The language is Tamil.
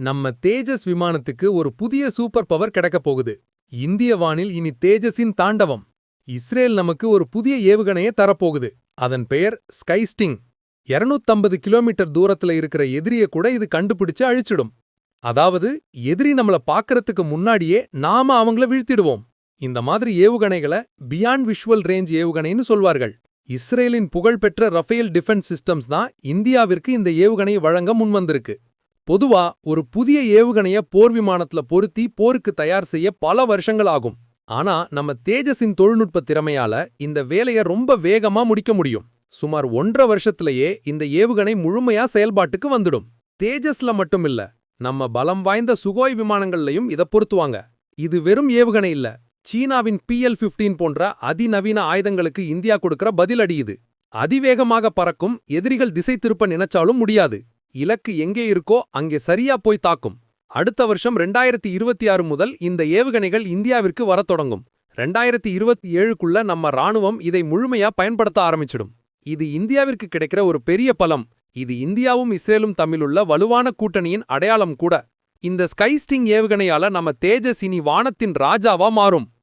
நம்ம தேஜஸ் விமானத்துக்கு ஒரு புதிய சூப்பர் பவர் கிடைக்கப் போகுது. இந்திய வானில் இனி தேஜஸின் தாண்டவம். இஸ்ரேல் நமக்கு ஒரு புதிய ஏவுகணையை தரப்போகுது அதன் பெயர் ஸ்கைஸ்டிங் 250 கிலோமீட்டர் தூரத்துல இருக்கிற எதிரிய கூட இது கண்டுபிடிச்சு அழிச்சிடும். அதாவது எதிரி நம்மள பாக்கறதுக்கு முன்னாடியே நாம அவங்கள வீழ்த்திடுவோம். இந்த மாதிரி ஏவுகணைகளை பியாண்ட் விஷுவல் ரேஞ்ச் ஏவுகணைன்னு சொல்வார்கள். இஸ்ரேலின் புகழ்பெற்ற ரஃபேல் டிஃபென்ஸ் சிஸ்டம்ஸ் தான் இந்தியாவிற்கு இந்த ஏவுகணையை வழங்க முன்வந்திருக்கு. பொதுவா ஒரு புதிய ஏவுகணைய போர் விமானத்துல பொருத்தி போருக்கு தயார் செய்ய பல வருஷங்கள் ஆகும். ஆனா நம்ம தேஜஸின் தொழில்நுட்ப திறமையால இந்த வேலைய ரொம்ப வேகமா முடிக்க முடியும். சுமார் ஒன்றரை வருஷத்திலேயே இந்த ஏவுகணை முழுமையா செயல்பாட்டுக்கு வந்துடும். தேஜஸ்ல மட்டும் இல்ல நம்ம பலம் வாய்ந்த சுகோய் விமானங்கள்லயும் இத பொருத்துவாங்க. இது வெறும் ஏவுகணை இல்ல சீனாவின் பிஎல் 15 போன்ற அதிநவீன ஆயுதங்களுக்கு இந்தியா கொடுக்கிற பதிலடி இது. அதிவேகமாக பறக்கும் எதிரிகள் திசை திருப்ப நினைச்சாலும் முடியாது. இலக்கு எங்கே இருக்கோ அங்கே சரியா போய் தாக்கும். அடுத்த வருஷம் ரெண்டாயிரத்தி இருபத்தி ஆறு முதல் இந்த ஏவுகணைகள் இந்தியாவிற்கு வரத் தொடங்கும். ரெண்டாயிரத்தி இருபத்தி ஏழுக்குள்ள நம்ம ராணுவம் இதை முழுமையா பயன்படுத்த ஆரம்பிச்சிடும். இது இந்தியாவிற்கு கிடைக்கிற ஒரு பெரிய பலம். இது இந்தியாவும் இஸ்ரேலும் தமிழுள்ள வலுவான கூட்டணியின் அடையாளம் கூட. இந்த ஸ்கைஸ்டிங் ஏவுகணையால நம்ம தேஜஸ் இனி வானத்தின் ராஜாவா மாறும்.